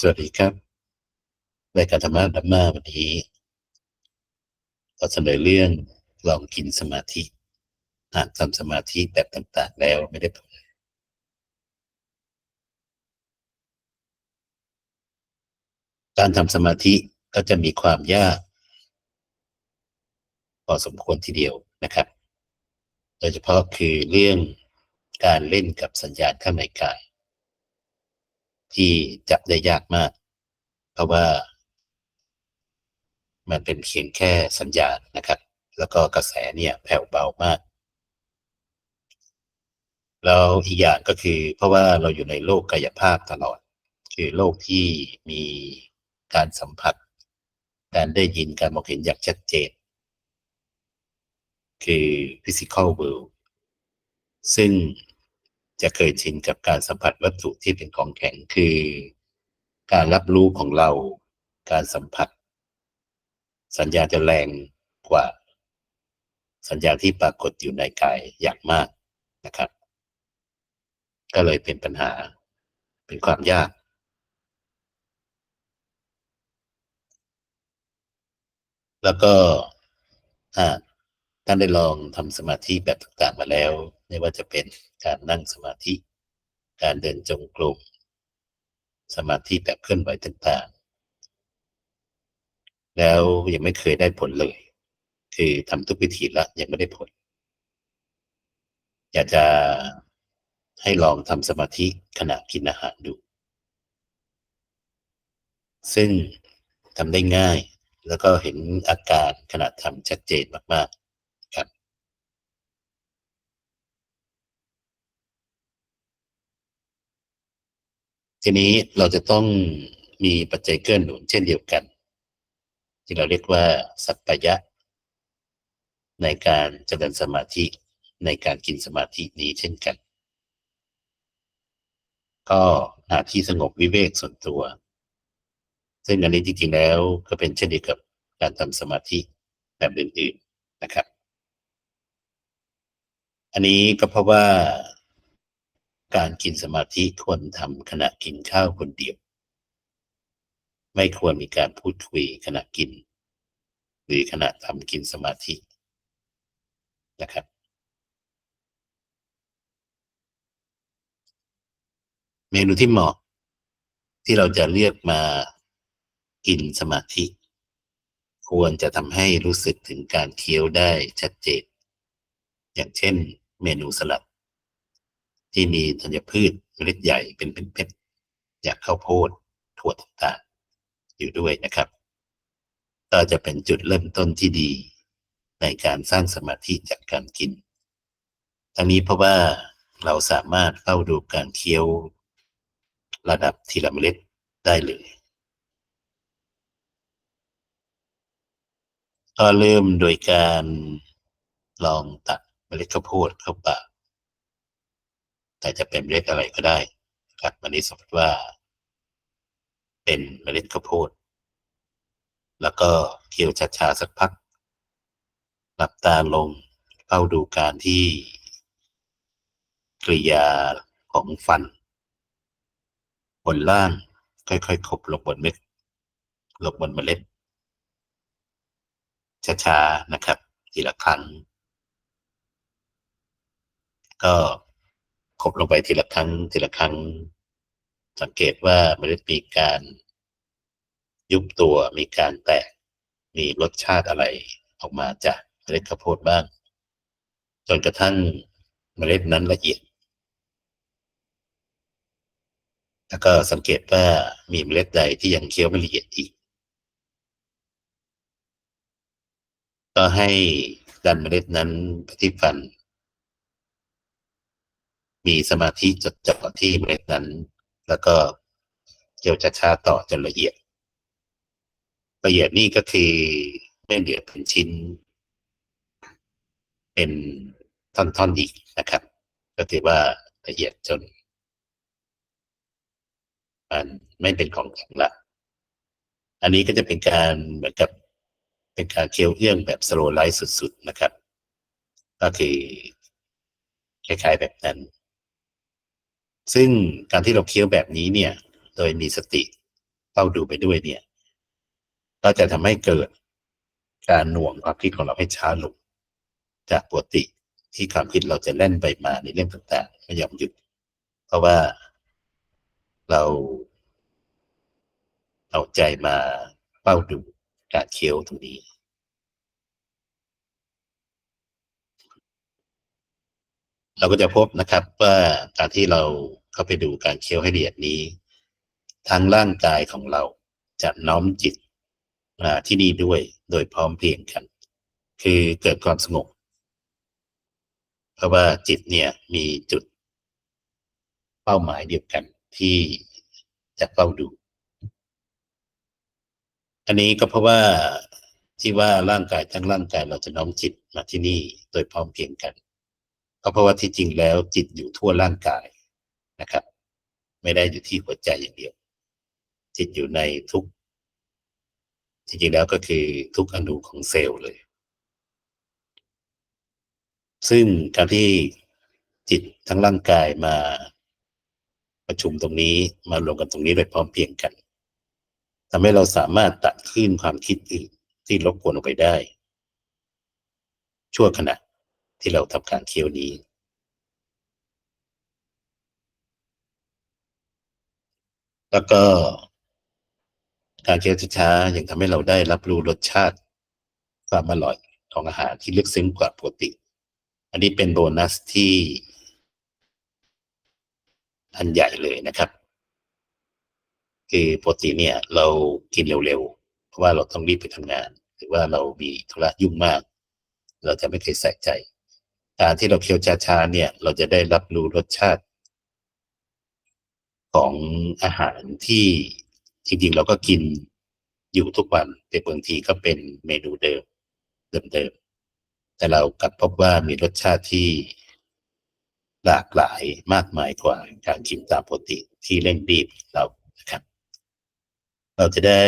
สวัสดีครับรายการธรรมะดัมมาวันนี้ก็เสนอเรื่องลองกินสมาธิหากทำสมาธิแบบต่างๆแล้วไม่ได้ผลการทำสมาธิก็จะมีความยากพอสมควรทีเดียวนะครับ โดยเฉพาะคือเรื่องการเล่นกับสัญญาณข้างในกาย ที่จับได้ยากมาก เพราะว่า มันเป็นเพียงแค่สัญญาณนะครับ แล้วก็กระแสเนี่ยแผ่วเบามาก แล้วอีกอย่างก็คือ เพราะว่าเราอยู่ในโลกกายภาพตลอด คือโลกที่มีการสัมผัส การได้ยินการมองเห็นอย่างชัดเจน คือ physical world ซึ่ง จะเคยชินกับการสัมผัสวัตถุที่เป็นของแข็งคือ การรับรู้ของเรา การสัมผัส สัญญาจะแรงกว่า สัญญาที่ปรากฏอยู่ในกายอย่างมากนะครับ ก็เลยเป็นปัญหาเป็นความยากแล้วก็ถ้าท่านได้ลองทำสมาธิแบบต่างๆมาแล้ว ไม่ว่าจะเป็น การนั่งสมาธิ การเดินจงกรมสมาธิแบบเคลื่อนไหวต่างๆ แล้วยังไม่เคยได้ผลเลย คือทำทุกวิธีแล้วยังไม่ได้ผล อยากจะให้ลองทำสมาธิขณะกินอาหารดู ซึ่งทำได้ง่ายแล้วก็เห็นอาการขณะทำชัดเจนมาก ๆ ครับ ทีนี้เราจะต้องมีปัจจัยเกื้อหนุนเช่นเดียวกัน ที่เราเรียกว่าสัพพยะ ในการเจริญสมาธิในการกินสมาธินี้เช่นกัน ก็หาที่สงบวิเวกส่วนตัว ซึ่งอันนี้จริงๆแล้วก็เป็นเช่นเดียวกับการทำสมาธิแบบอื่นๆนะครับ อันนี้ก็เพราะว่า การกินสมาธิควรทำขณะกินข้าวคนเดียว ไม่ควรมีการพูดคุยขณะกิน หรือขณะทำกินสมาธินะครับ เมนูที่เหมาะ ที่เราจะเลือกมากินสมาธิ ควรจะทำให้รู้สึกถึงการเคี้ยวได้ชัดเจน อย่างเช่น เมนูสลัด ที่มีธัญพืชเมล็ดใหญ่เป็นเพชรจากข้าวโพดถั่วต่างๆอยู่ด้วยนะครับ ก็จะเป็นจุดเริ่มต้นที่ดี ในการสร้างสมาธิจากการกิน ทั้งนี้เพราะว่าเราสามารถเฝ้าดูการเคี้ยวระดับทีละเมล็ดได้เลยก็เริ่มโดยการลองตัดเมล็ดข้าวโพดเข้าปาก แต่จะเป็นเมล็ดอะไรก็ได้ครับวันนี้สมมติว่า เป็นเมล็ดข้าวโพด แล้วก็เคี่ยวช้าๆสักพัก หลับตาลงเฝ้าดูการที่กริยาของฟัน บนล่างค่อยๆขบลงบนเม็ดลงบนเมล็ดช้าๆนะครับ ทีละครั้ง ก็ ขบลงไปทีละครั้งทีละครั้ง สังเกตว่าเมล็ดมีการยุบตัวมีการแตก มีรสชาติอะไรออกมาจากเมล็ดข้าวโพดบ้าง จนกระทั่งเมล็ดนั้นละเอียด แล้วก็สังเกตว่ามีเมล็ดใดที่ยังเคี้ยวไม่ละเอียดอีก ก็ให้ดันเมล็ดนั้นไปที่ฟัน มีสมาธิจดจ่อที่เมล็ดนั้น แล้วก็เกี่ยวช้าต่อจนละเอียด ละเอียดนี่ก็คือไม่เหลือเป็นชิ้น เป็นท่อนๆอีกนะครับ ก็ถือว่าละเอียดจนมันไม่เป็นของแข็งละ อันนี้ก็จะเป็นการเหมือนกับเป็นการเคี้ยวเอื้องแบบสโลไลท์สุดๆนะครับ ก็คือคล้ายๆแบบนั้น ซึ่งการที่เราเคี้ยวแบบนี้เนี่ย โดยมีสติเฝ้าดูไปด้วยเนี่ย ก็จะทำให้เกิดการหน่วงความคิดของเราให้ช้าลง จากปกติที่ความคิดเราจะเล่นไปมาในเรื่องต่างๆไม่ยอมหยุด เพราะว่าเราเอาใจมาเฝ้าดูการเคี้ยวตรงนี้ เราก็จะพบนะครับว่าการที่เราเข้าไปดูการเคี้ยวให้ละเอียดนี้ทั้งร่างกายของเราจะน้อมจิตมาที่นี่ด้วยโดยพร้อมเพรียงกัน คือเกิดความสงบเพราะว่าจิตเนี่ยมีจุดเป้าหมายเดียวกันที่จะเฝ้าดู อันนี้ก็เพราะว่าที่ว่าร่างกายทั้งร่างกายเราจะน้อมจิตมาที่นี่โดยพร้อมเพรียงกัน ก็เพราะว่าที่จริงแล้วจิตอยู่ทั่วร่างกายนะครับ ไม่ได้อยู่ที่หัวใจอย่างเดียว จิตอยู่ในทุกจริงๆแล้วก็คือทุกอนุของเซลล์เลย ซึ่งการที่จิตทั้งร่างกายมาประชุมตรงนี้มารวมกันตรงนี้โดยพร้อมเพียงกันทำให้เราสามารถตัดคลื่นความคิดอื่นที่รบกวนออกไปได้ ชั่วขณะ ที่เราทำการเคี้ยวนี้ แล้วก็การเคี้ยวช้าๆยังทำให้เราได้รับรู้รสชาติความอร่อยของอาหารที่ลึกซึ้งกว่าปกติ อันนี้เป็นโบนัสที่อันใหญ่เลยนะครับ คือปกติเนี่ย เรากินเร็วๆ เพราะว่าเราต้องรีบไปทำงาน หรือว่าเรามีธุระยุ่งมาก เราจะไม่เคยใส่ใจ การที่เราเคี้ยวช้าๆเนี่ย เราจะได้รับรู้รสชาติ ของอาหารที่จริงๆเราก็กินอยู่ทุกวันแต่บางทีก็เป็นเมนูเดิมเดิมๆแต่เรากลับพบว่ามีรสชาติที่หลากหลายมากมายกว่าการกินตามปกติที่เร่งรีบเรานะครับ เราจะได้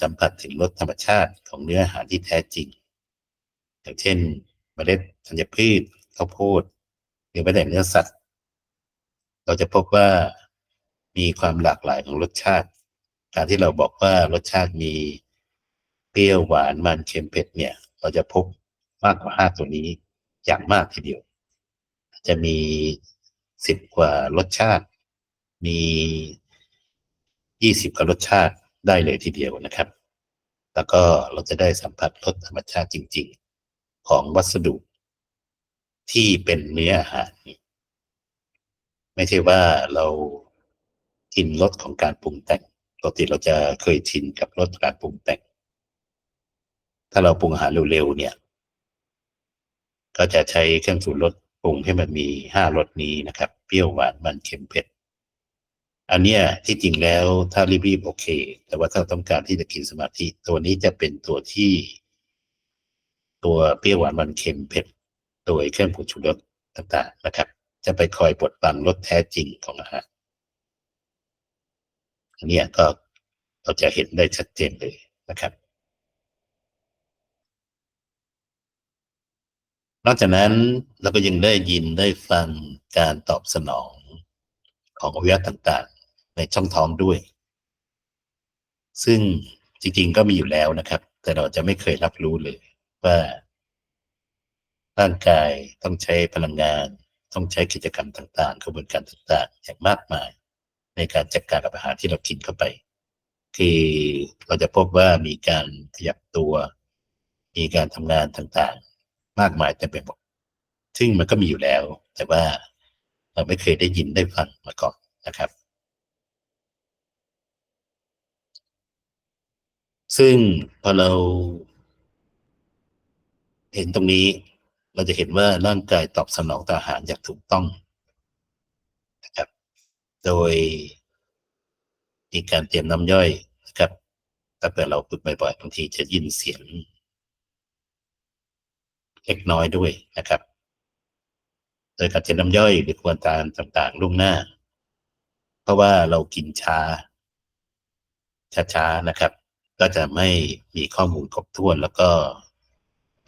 สัมผัสถึงรสธรรมชาติของเนื้ออาหารที่แท้จริง อย่างเช่นเมล็ดธัญพืช ข้าวโพดหรือแม้แต่เนื้อสัตว์ เราจะพบว่ามีความหลากหลายของรสชาติ การที่เราบอกว่ารสชาติมีเปรี้ยวหวานมันเค็มเผ็ดเนี่ย เราจะพบมากกว่าห้าตัวนี้อย่างมากทีเดียว จะมีสิบกว่ารสชาติ มียี่สิบกว่ารสชาติได้เลยทีเดียวนะครับ แล้วก็เราจะได้สัมผัสรสธรรมชาติจริง ๆ ของวัสดุ ที่เป็นเนื้ออาหารไม่ใช่ว่าเรากินรสของการปรุงแต่งปกติเราจะเคยชินกับรสการปรุงแต่ง ถ้าเราปรุงอาหารเร็วๆเนี่ย ก็จะใช้เครื่องสูตรรสปรุงให้มันมีห้ารสนี้นะครับ เปรี้ยวหวานมันเค็มเผ็ดอันเนี้ยที่จริงแล้วถ้ารีบๆโอเค แต่ว่าถ้าต้องการที่จะกินสมาธิ ตัวนี้จะเป็นตัวที่ ตัวเปรี้ยวหวานมันเค็มเผ็ด โดยเครื่องปรุงชูรสต่างๆนะครับ จะไปคอยบดบังรสแท้จริงของอาหารอันนี้ก็เราจะเห็นได้ชัดเจนเลยนะครับ นอกจากนั้นเราก็ยังได้ยินได้ฟังการตอบสนองของอวัยวะต่างๆ ในช่องท้องด้วย ซึ่งจริงๆก็มีอยู่แล้วนะครับ แต่เราจะไม่เคยรับรู้เลยว่า ร่างกายต้องใช้พลังงาน ต้องใช้กิจกรรมต่างๆกระบวนการต่างๆ อย่างมากมาย ในการจัดการกับอาหารที่เรากินเข้าไป คือเราจะพบว่ามีการขยับตัว มีการทำงานต่างๆ มากมายเต็มไปหมดซึ่งมันก็มีอยู่แล้ว แต่ว่าเราไม่เคยได้ยินได้ฟังมาก่อนนะครับ ซึ่งพอเราเห็นตรงนี้ เราจะเห็นว่าร่างกายตอบสนองต่ออาหารอย่างถูกต้องนะครับ โดยมีการเตรียมน้ำย่อยนะครับ ถ้าเกิดเราฝึกบ่อยๆบางทีจะยินเสียงเล็กน้อยด้วยนะครับ โดยการเตรียมน้ำย่อยหรือควรตามต่างๆล่วงหน้า เพราะว่าเรากินช้า ช้าๆนะครับ ก็จะไม่มีข้อมูลครบถ้วนแล้วก็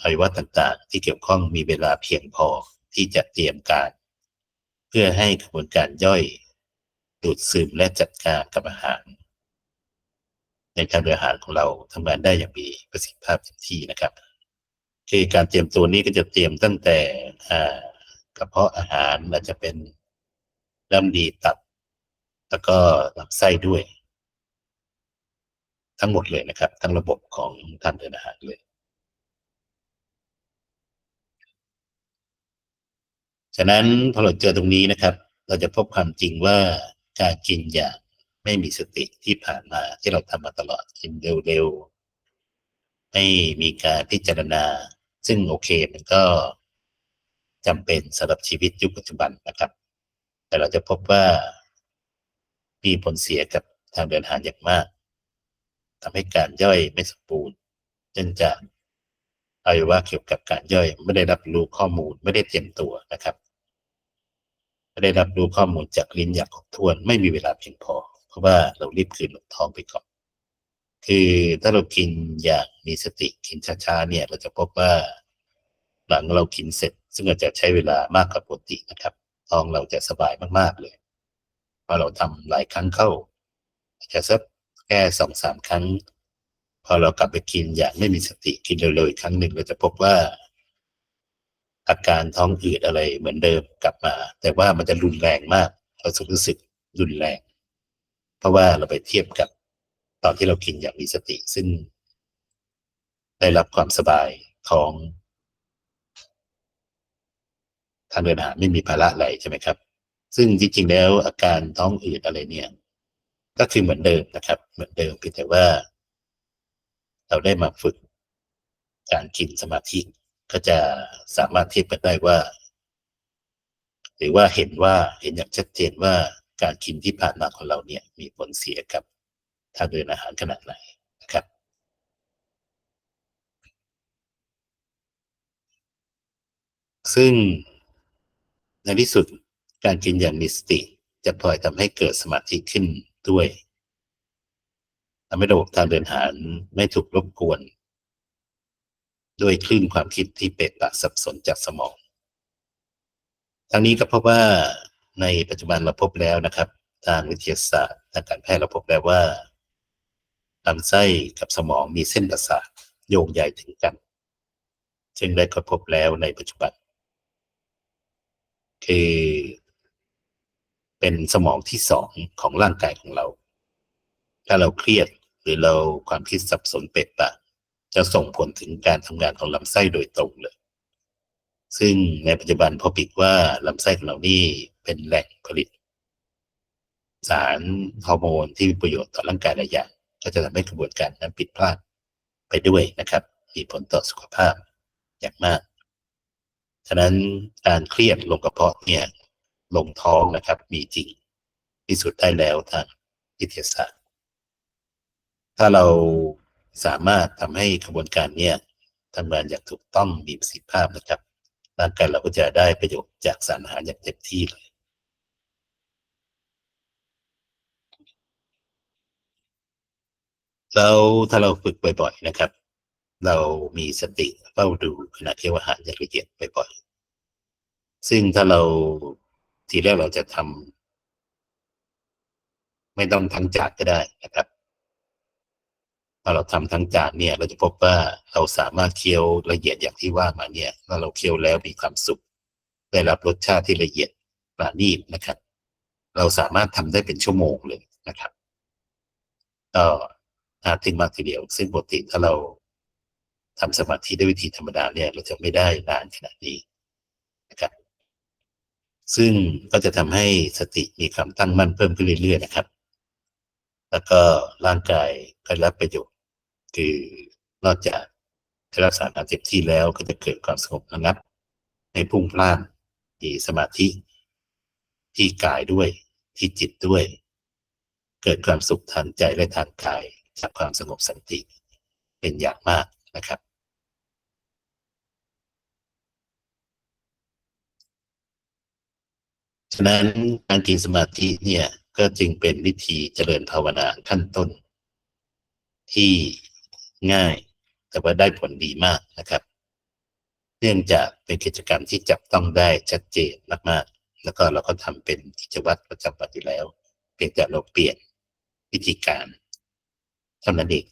อวัยวะต่างๆ ที่เกี่ยวข้องมีเวลาเพียงพอที่จะเตรียมการ เพื่อให้กระบวนการย่อย ดูดซึมและจัดการกับอาหาร ในการบริหารของเราทำงานได้อย่างมีประสิทธิภาพเต็มที่นะครับคือการเตรียมตัวนี้ก็จะเตรียมตั้งแต่กระเพาะอาหารอาจจะเป็นลำดีตับ แล้วก็ลำไส้ด้วย ทั้งหมดเลยนะครับ ทั้งระบบของทางเดินอาหารเลย ฉะนั้นพอเราเจอตรงนี้นะครับ เราจะพบความจริงว่าการกินอย่างไม่มีสติที่ผ่านมาที่เราทำมาตลอดกินเร็วๆไม่มีการพิจารณา ซึ่งโอเคมันก็จำเป็นสำหรับชีวิตยุคปัจจุบันนะครับ แต่เราจะพบว่ามีผลเสียกับทางเดินอาหารอย่างมากทำให้การย่อยไม่สมบูรณ์เนื่องจากอวัยวะเกี่ยวกับการย่อยไม่ได้รับรู้ข้อมูลไม่ได้เตรียมตัวนะครับ ได้รับรู้ข้อมูลจากลิ้นอย่างครบถ้วน ไม่มีเวลาเพียงพอ เพราะว่าเรารีบคืนลงท้องไปก่อนคือถ้าเรากินอย่างมีสติกินช้าๆเนี่ย เราจะพบว่า หลังเรากินเสร็จ ซึ่งอาจจะใช้เวลามากกว่าปกตินะครับท้องเราจะสบายมากๆเลยพอเราทำหลายครั้งเข้าอาจจะสักแค่สองสามครั้ง พอเรากลับไปกินอย่างไม่มีสติกินเร็วๆอีกครั้งหนึ่งเราจะพบว่า อาการท้องอืดอะไรเหมือนเดิมกลับมา แต่ว่ามันจะรุนแรงมาก เราจะรู้สึกรุนแรง เพราะว่าเราไปเทียบกับตอนที่เรากินอย่างมีสติ ซึ่ง ได้รับความสบายท้องทางเดินอาหารไม่มีภาระอะไรใช่ไหมครับ ซึ่งจริงๆแล้วอาการท้องอืดอะไรเนี่ย ก็คือเหมือนเดิมนะครับ เหมือนเดิมเพียงแต่ว่า เราได้มาฝึกการกินสมาธิ ก็จะสามารถเทียบกันได้ว่า หรือว่าเห็นว่าเห็นอย่างชัดเจนว่าการกินที่ผ่านมาของเราเนี่ย มีผลเสียกับทางเดินอาหารขนาดไหนนะครับ ซึ่งในที่สุดการกินอย่างมีสติ จะพลอยทำให้เกิดสมาธิขึ้นด้วยทำให้ระบบทางเดินอาหารไม่ถูกรบกวน ด้วยคลื่นความคิดที่เปะปะสับสนจากสมอง ทั้งนี้ก็เพราะว่าในปัจจุบันเราพบแล้วนะครับ ทางวิทยาศาสตร์ทางการแพทย์เราพบแล้วว่าลำไส้กับสมองมีเส้นประสาทโยงใยถึงกัน ซึ่งได้ค้นพบแล้วในปัจจุบัน คือ เป็นสมองที่สองของร่างกายของเรา ถ้าเราเครียดหรือเราความคิดสับสนเปะปะ จะส่งผลถึงการทำงานของลำไส้โดยตรงเลย ซึ่งในปัจจุบันพอปิดว่าลำไส้ของเรานี่เป็นแหล่งผลิต สารฮอร์โมนที่มีประโยชน์ต่อร่างกายหลายอย่างก็จะทำให้กระบวนการนั้นผิดพลาดไปด้วยนะครับ มีผลต่อสุขภาพอย่างมาก ฉะนั้นการเครียดลงกระเพาะเนี่ยลงท้องนะครับมีจริงพิสูจน์ได้แล้วทางวิทยาศาสตร์ ถ้าเรา สามารถทำให้กระบวนการเนี่ยทำงานอย่างถูกต้องมีประสิทธิภาพนะครับร่างกายเราก็จะได้ประโยชน์จากสารอาหารอย่างเต็มที่เลยแล้วถ้าเราฝึกบ่อย ๆ นะครับ เรามีสติเฝ้าดูขณะเคี้ยวอาหารอย่างละเอียดบ่อยๆซึ่งถ้าเราทีแรกเราจะทำไม่ต้องทั้งจานก็ได้นะครับ พอเราทำทั้งจานเนี่ย เราจะพบว่าเราสามารถเคี้ยวละเอียดอย่างที่ว่ามาเนี่ยถ้าเราเคี้ยวแล้วมีความสุข ได้รับรสชาติที่ละเอียดปราณีตนะครับ เราสามารถทำได้เป็นชั่วโมงเลยนะครับก็น่าทึ่งมากทีเดียว ซึ่งปกติถ้าเราทำสมาธิด้วยวิธีธรรมดาเนี่ย เราจะไม่ได้นานขนาดนี้นะครับ ซึ่งก็จะทำให้สติมีความตั้งมั่นเพิ่มขึ้นเรื่อยๆนะครับ แล้วก็ร่างกายก็รับประโยชน์คือนอกจากจะรักษาการเจ็บที่แล้วก็จะเกิดความสงบระงับ ในพุ่งพล่านมีสมาธิ ที่กายด้วยที่จิตด้วย เกิดความสุขทางใจและทางกายจากความสงบสันติเป็นอย่างมากนะครับฉะนั้นการกินสมาธิเนี่ย ก็จึงเป็นวิธีเจริญภาวนาขั้นต้น ที่ง่าย แต่ว่าได้ผลดีมากนะครับ เนื่องจากเป็นกิจกรรมที่จับต้องได้ชัดเจนมากๆ แล้วก็เราก็ทำเป็นกิจวัตรประจำวันอยู่แล้ว เพียงแต่เราเปลี่ยนวิธีการฉท่านั้นเอง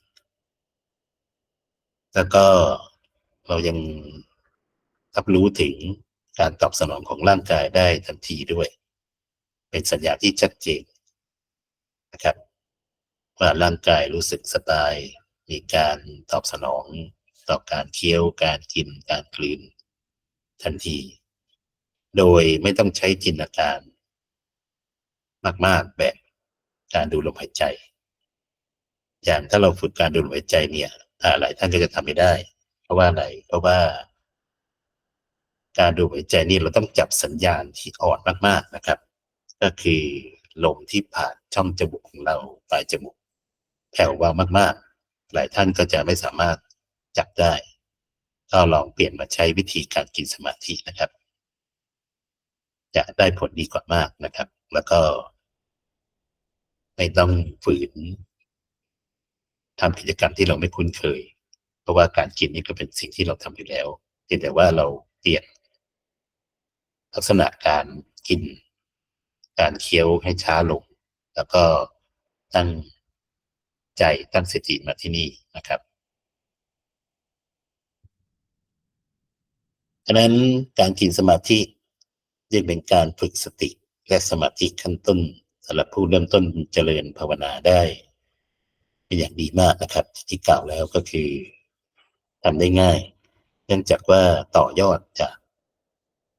แล้วก็เรายังรับรู้ถึงการตอบสนองของร่างกายได้ทันทีด้วย เป็นสัญญาณที่ชัดเจน นะครับว่าร่างกายรู้สึกสบาย มีการตอบสนอง ต่อการเคี้ยว การกิน การกลืน ทันที โดยไม่ต้องใช้จินตนาการ มาก ๆ แบบการดูลมหายใจ อย่างถ้าเราฝึกการดูลมหายใจเนี่ยหลายท่านก็จะทำไม่ได้ เพราะว่าอะไร เพราะว่า การดูลมหายใจนี่เราต้องจับสัญญาณที่อ่อนมาก ๆ นะครับ ก็คือ ลมที่ผ่านช่องจมูกของเราปลายจมูกแผ่วเบามากๆ หลายท่านก็จะไม่สามารถจับได้ก็ลองเปลี่ยนมาใช้วิธีการกินสมาธินะครับ จะได้ผลดีกว่ามากนะครับ แล้วก็ ไม่ต้องฝืนทำกิจกรรมที่เราไม่คุ้นเคย เพราะว่าการกินนี่ก็เป็นสิ่งที่เราทำอยู่แล้วเพียงแต่ว่าเราเปลี่ยนลักษณะการกิน การเคี้ยวให้ช้าลง แล้วก็ตั้งใจตั้งสติมาที่นี่นะครับฉะนั้นการกินสมาธิยังเป็นการฝึกสติและสมาธิขั้นต้นสำหรับผู้เริ่มต้นเจริญภาวนาได้เป็นอย่างดีมากนะครับ ที่กล่าวแล้วก็คือทำได้ง่าย เนื่องจากว่าต่อยอดจาก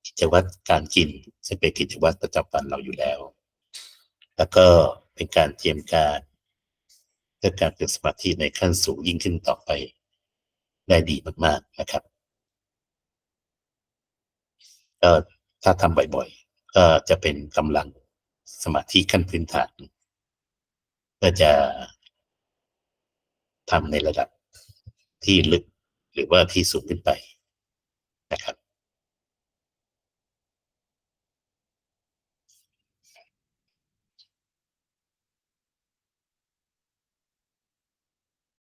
กิจวัตรการกิน ซึ่งเป็นกิจวัตรประจำวันเราอยู่แล้ว แล้วก็เป็นการเตรียมการเพื่อการฝึกสมาธิในขั้นสูงยิ่งขึ้นต่อไป ได้ดีมากๆนะครับก็ถ้าทำบ่อยๆ ก็จะเป็นกำลังสมาธิขั้นพื้นฐานก็จะทำในระดับที่ลึกหรือว่าที่สูงขึ้นไปนะครับ